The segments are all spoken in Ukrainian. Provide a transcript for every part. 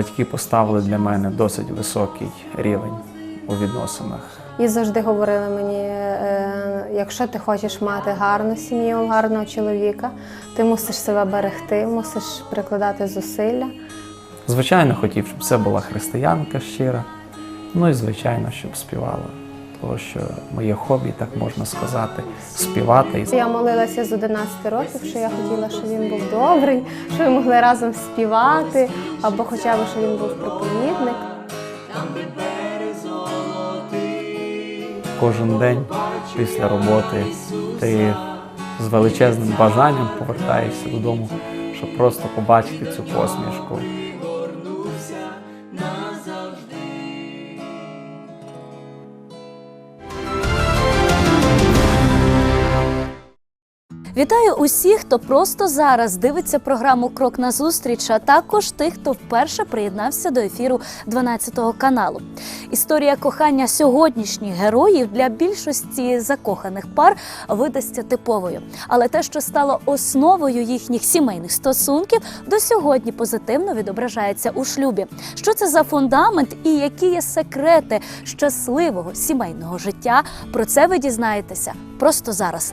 Батьки поставили для мене досить високий рівень у відносинах. І завжди говорили мені: е, якщо ти хочеш мати гарну сім'ю, гарного чоловіка, ти мусиш себе берегти, мусиш прикладати зусилля. Звичайно, хотів, щоб це була християнка щира. Ну і звичайно, щоб співала. Тому що моє хобі, так можна сказати, співати. Я молилася з 11 років, що я хотіла, щоб він був добрий, щоб ми могли разом співати, або хоча б щоб він був проповідник. Кожен день після роботи ти з величезним бажанням повертаєшся додому, щоб просто побачити цю посмішку. Вітаю усіх, хто просто зараз дивиться програму Крок на зустріч, а також тих, хто вперше приєднався до ефіру 12 каналу. Історія кохання сьогоднішніх героїв для більшості закоханих пар видасться типовою. Але те, що стало основою їхніх сімейних стосунків, до сьогодні позитивно відображається у шлюбі. Що це за фундамент і які є секрети щасливого сімейного життя? Про це ви дізнаєтеся просто зараз.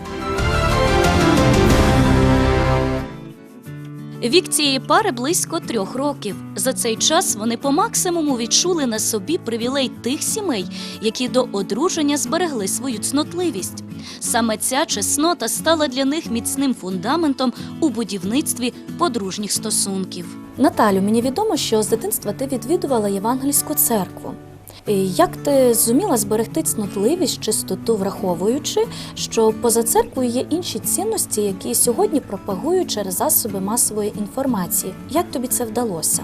Вік цієї пари близько трьох років. За цей час вони по максимуму відчули на собі привілей тих сімей, які до одруження зберегли свою цнотливість. Саме ця чеснота стала для них міцним фундаментом у будівництві подружніх стосунків. Наталю, мені відомо, що з дитинства ти відвідувала євангельську церкву. Як ти зуміла зберегти цнотливість, чистоту, враховуючи, що поза церквою є інші цінності, які сьогодні пропагують через засоби масової інформації? Як тобі це вдалося?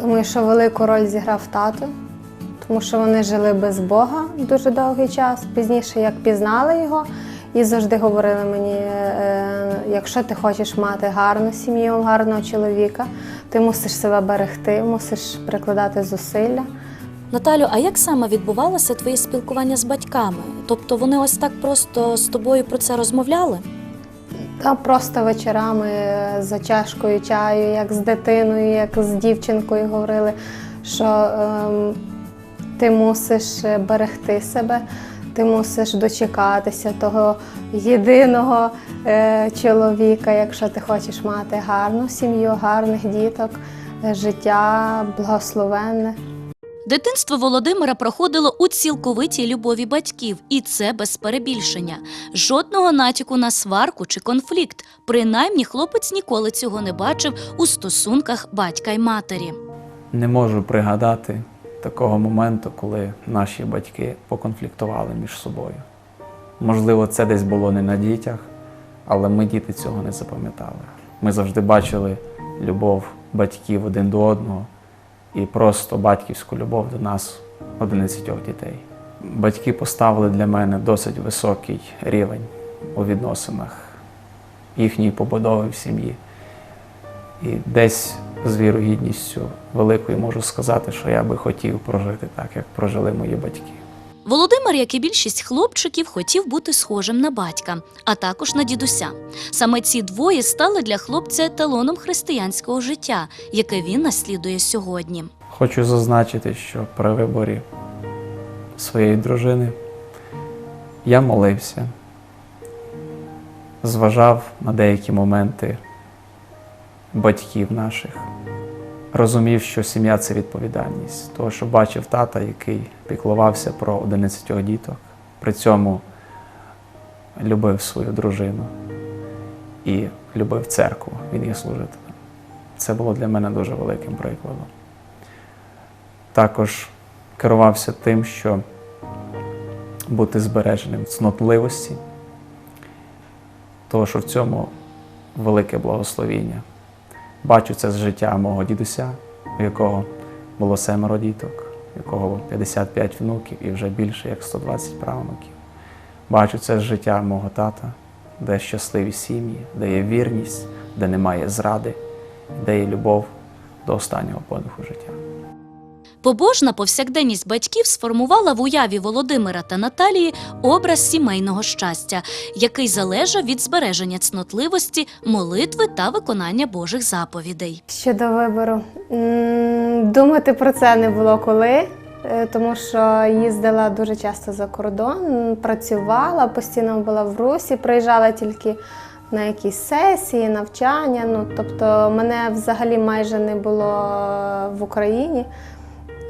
Думаю, що велику роль зіграв тато, тому що вони жили без Бога дуже довгий час. Пізніше як пізнали його, і завжди говорили мені: е, якщо ти хочеш мати гарну сім'ю, гарного чоловіка, ти мусиш себе берегти, мусиш прикладати зусилля. Наталю, а як саме відбувалося твоє спілкування з батьками? Тобто вони ось так просто з тобою про це розмовляли? Та просто вечорами е, за чашкою чаю, як з дитиною, як з дівчинкою говорили, що ем, ти мусиш е, берегти себе, ти мусиш дочекатися того єдиного е, чоловіка, якщо ти хочеш мати гарну сім'ю, гарних діток, е, життя благословенне. Дитинство Володимира проходило у цілковитій любові батьків, і це без перебільшення. Жодного натяку на сварку чи конфлікт. Принаймні, хлопець ніколи цього не бачив у стосунках батька й матері. Не можу пригадати такого моменту, коли наші батьки поконфліктували між собою. Можливо, це десь було не на дітях, але ми діти цього не запам'ятали. Ми завжди бачили любов батьків один до одного і просто батьківську любов до нас, 11 дітей. Батьки поставили для мене досить високий рівень у відносинах їхньої побудови в сім'ї. І десь з вірогідністю великою можу сказати, що я би хотів прожити так, як прожили мої батьки. Володимир, як і більшість хлопчиків, хотів бути схожим на батька, а також на дідуся. Саме ці двоє стали для хлопця еталоном християнського життя, яке він наслідує сьогодні. Хочу зазначити, що при виборі своєї дружини я молився, зважав на деякі моменти батьків наших, розумів, що сім'я це відповідальність, того, що бачив тата, який піклувався про 11 діток, при цьому любив свою дружину і любив церкву, він є служителем. Це було для мене дуже великим прикладом також керувався тим, що бути збереженим в цнотливості, того, що в цьому велике благословіння. Бачу це з життя мого дідуся, у якого було семеро діток, у якого 55 внуків і вже більше як 120 правнуків. Бачу це з життя мого тата, де щасливі сім'ї, де є вірність, де немає зради, де є любов до останнього подиху життя. Побожна повсякденність батьків сформувала в уяві Володимира та Наталії образ сімейного щастя, який залежав від збереження цнотливості, молитви та виконання Божих заповідей. Щодо вибору, думати про це не було коли, е, тому що їздила дуже часто за кордон, працювала, постійно була в Русі, приїжджала тільки на якісь сесії, навчання. Ну, тобто мене взагалі майже не було в Україні.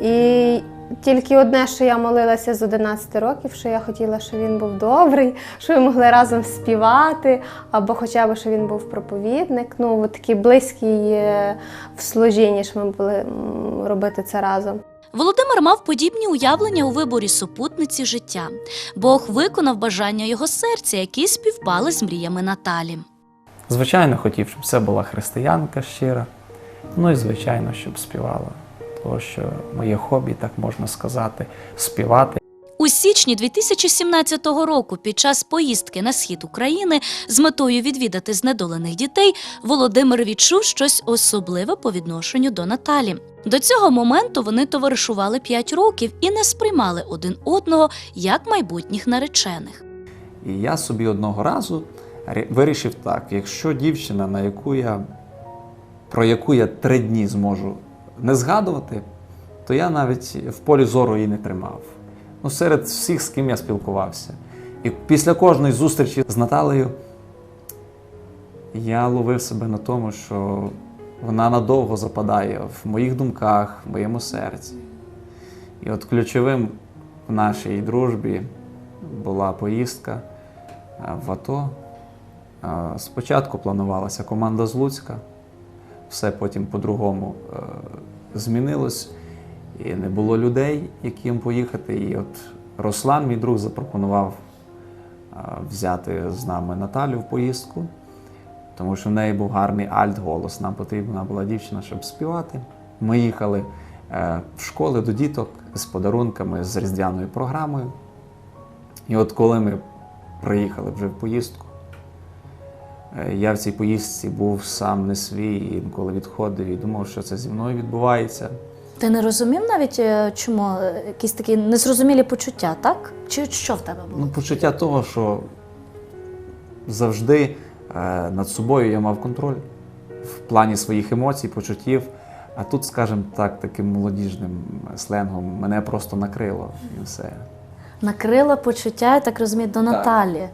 І тільки одне, що я молилася з 11 років, що я хотіла, щоб він був добрий, що ми могли разом співати, або хоча б, щоб він був проповідник. Ну, от такий близький е, в служінні, що ми були робити це разом. Володимир мав подібні уявлення у виборі супутниці життя. Бог виконав бажання його серця, які співпали з мріями Наталі. Звичайно, хотів, щоб це була християнка щира. Ну і звичайно, щоб співала. Тому що моє хобі, так можна сказати, співати. У січні 2017 року, під час поїздки на схід України з метою відвідати знедолених дітей, Володимир відчув щось особливе по відношенню до Наталі. До цього моменту вони товаришували 5 років і не сприймали один одного як майбутніх наречених. І я собі одного разу вирішив так: якщо дівчина, на яку я, про яку я три дні зможу не згадувати, то я навіть в полі зору її не тримав. Ну, серед всіх, з ким я спілкувався. І після кожної зустрічі з Наталею я ловив себе на тому, що вона надовго западає в моїх думках, в моєму серці. І от ключовим в нашій дружбі була поїздка в АТО. Спочатку планувалася команда з Луцька, все потім по-другому е, змінилось, і не було людей, яким поїхати. І от Руслан, мій друг, запропонував е, взяти з нами Наталю в поїздку, тому що в неї був гарний альт-голос. Нам потрібна була дівчина, щоб співати. Ми їхали е, в школи до діток з подарунками, з різдвяною програмою. І от коли ми приїхали вже в поїздку, я в цій поїздці був сам не свій, і інколи відходив і думав, що це зі мною відбувається. Ти не розумів навіть, е, чому е, якісь такі незрозумілі почуття, так? Чи що в тебе було? Ну, почуття того, що завжди е, над собою я мав контроль в плані своїх емоцій, почуттів. А тут, скажімо так, таким молодіжним сленгом мене просто накрило і все. Накрила почуття, я так розумію, до Наталі.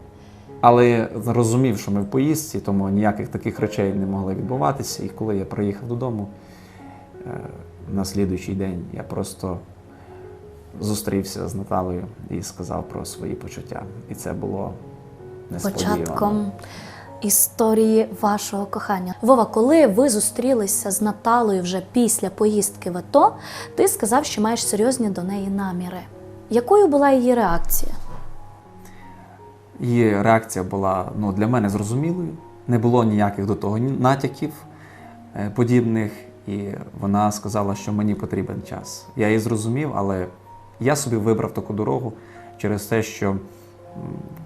Але розумів, що ми в поїздці, тому ніяких таких речей не могли відбуватися. І коли я приїхав додому е, на слідуючий день, я просто зустрівся з Наталею і сказав про свої почуття. І це було несподівано. Початком історії вашого кохання. Вова, коли ви зустрілися з Наталою вже після поїздки в АТО, ти сказав, що маєш серйозні до неї наміри. Якою була її реакція? Її реакція була ну, для мене зрозумілою. Не було ніяких до того натяків е, подібних, і вона сказала, що мені потрібен час. Я її зрозумів, але я собі вибрав таку дорогу через те, що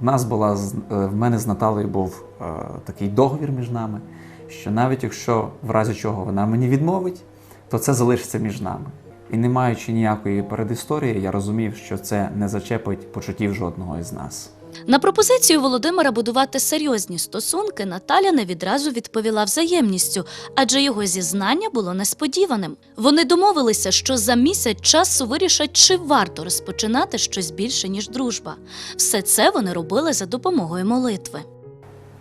в нас була е, в мене з Наталею був е, такий договір між нами, що навіть якщо в разі чого вона мені відмовить, то це залишиться між нами. І не маючи ніякої передісторії, я розумів, що це не зачепить почуттів жодного із нас. На пропозицію Володимира будувати серйозні стосунки Наталя не відразу відповіла взаємністю, адже його зізнання було несподіваним. Вони домовилися, що за місяць часу вирішать, чи варто розпочинати щось більше, ніж дружба. Все це вони робили за допомогою молитви.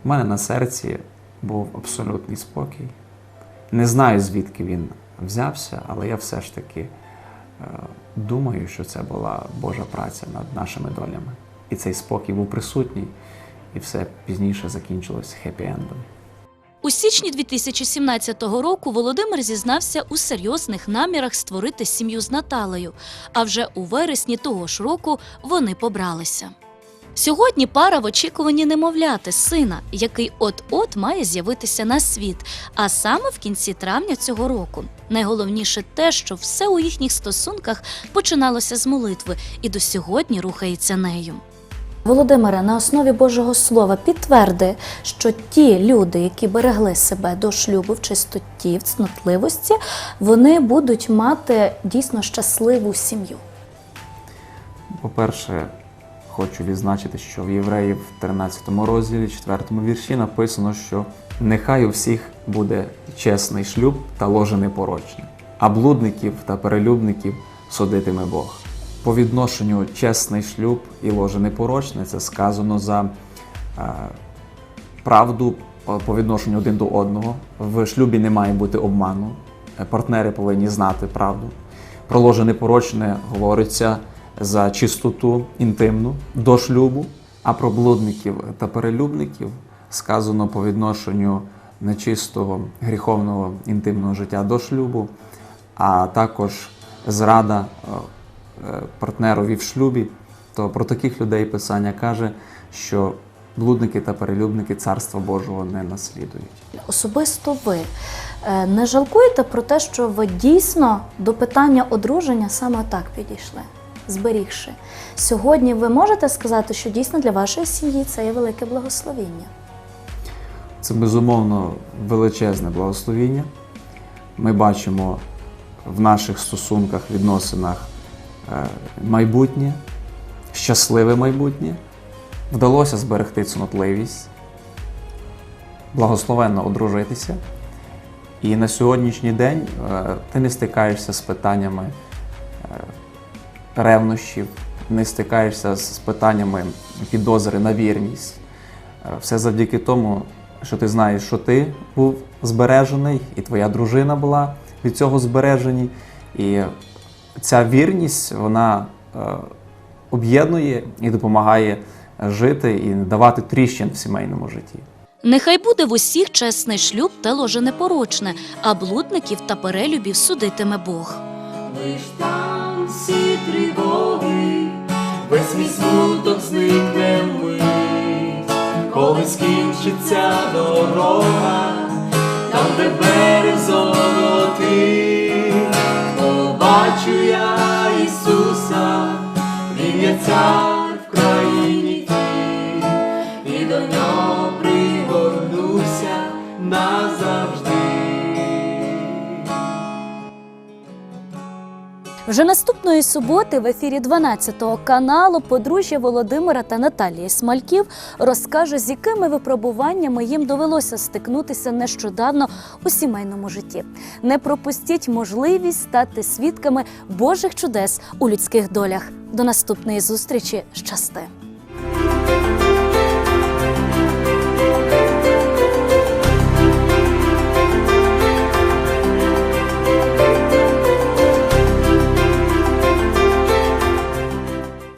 У мене на серці був абсолютний спокій. Не знаю, звідки він взявся, але я все ж таки е, думаю, що це була Божа праця над нашими долями. І цей спокій був присутній, і все пізніше закінчилось хеппі-ендом. У січні 2017 року Володимир зізнався у серйозних намірах створити сім'ю з Наталею, а вже у вересні того ж року вони побралися. Сьогодні пара в очікуванні немовляти сина, який от-от має з'явитися на світ, а саме в кінці травня цього року. Найголовніше те, що все у їхніх стосунках починалося з молитви і до сьогодні рухається нею. Володимире, на основі Божого Слова підтверди, що ті люди, які берегли себе до шлюбу в чистоті, в цнотливості, вони будуть мати дійсно щасливу сім'ю. По-перше, хочу відзначити, що в Євреїв в 13 розділі, 4 вірші написано, що нехай у всіх буде чесний шлюб та ложе непорочне, а блудників та перелюбників судитиме Бог. По відношенню чесний шлюб і ложе непорочне це сказано за е, правду е, по відношенню один до одного. В шлюбі не має бути обману. Е, Партнери повинні знати правду. Про ложе непорочне говориться за чистоту інтимну до шлюбу, а про блудників та перелюбників сказано по відношенню нечистого гріховного інтимного життя до шлюбу, а також зрада партнерові в шлюбі. То про таких людей Писання каже, що блудники та перелюбники Царства Божого не наслідують. Особисто ви е, не жалкуєте про те, що ви дійсно до питання одруження саме так підійшли, зберігши. Сьогодні ви можете сказати, що дійсно для вашої сім'ї це є велике благословіння. Це безумовно величезне благословіння. Ми бачимо в наших стосунках, відносинах е, майбутнє, щасливе майбутнє. Вдалося зберегти цнотливість, благословенно одружитися. І на сьогоднішній день е, ти не стикаєшся з питаннями е, ревнощів, не стикаєшся з питаннями підозри на вірність. Е, Все завдяки тому, що ти знаєш, що ти був збережений, і твоя дружина була від цього збережені. І ця вірність вона е, об'єднує і допомагає жити і не давати тріщин в сімейному житті. Нехай буде в усіх чесний шлюб та ложе непорочне, а блудників та перелюбів судитиме Бог. Лиш там всі тривоги, весь мій смуток зникне вмить, коли скінчиться дорога, там, де берег золотий, побачу Він Вже наступної суботи в ефірі 12-го каналу подружжя Володимира та Наталії Смальків розкаже, з якими випробуваннями їм довелося стикнутися нещодавно у сімейному житті. Не пропустіть можливість стати свідками Божих чудес у людських долях. До наступної зустрічі щасти!